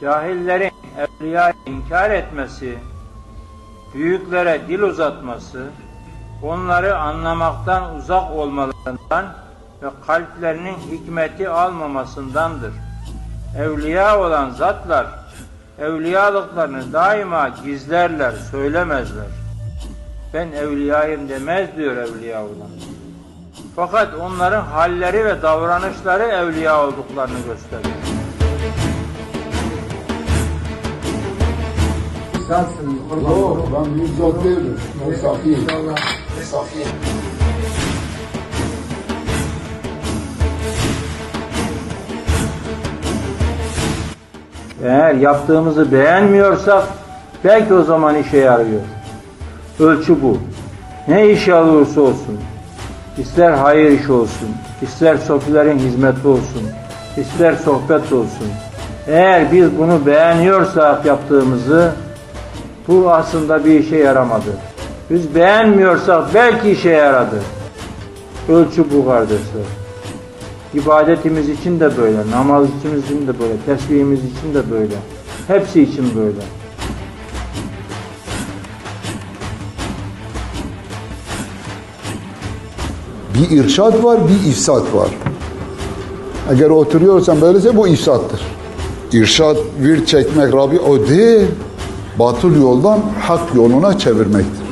cahillerin evliyayı inkar etmesi, büyüklere dil uzatması, onları anlamaktan uzak olmalarından ve kalplerinin hikmeti almamasındandır. Evliya olan zatlar, evliyalıklarını daima gizlerler, söylemezler. Ben evliyayım demez diyor evliya olan. Fakat onların halleri ve davranışları evliya olduklarını gösteriyor. Zatsın. Yok ben büyük zat değilim. Ben safiyim. İnşallah. Safiyim. Eğer yaptığımızı beğenmiyorsak belki o zaman işe yarıyor. Ölçü bu. Ne iş alırsa olsun, ister hayır iş olsun, ister sofilerin hizmeti olsun, ister sohbet olsun. Eğer biz bunu beğeniyorsak yaptığımızı bu aslında bir işe yaramadı. Biz beğenmiyorsak belki işe yaradı. Ölçü bu kardeşler. İbadetimiz için de böyle, namaz için de böyle, tesbihimiz için de böyle. Hepsi için böyle. Bir irşad var, bir ifsat var. Eğer oturuyorsan böylese bu ifsattır. İrşad, vir çekmek Rabbi o değil. Batıl yoldan hak yoluna çevirmektir.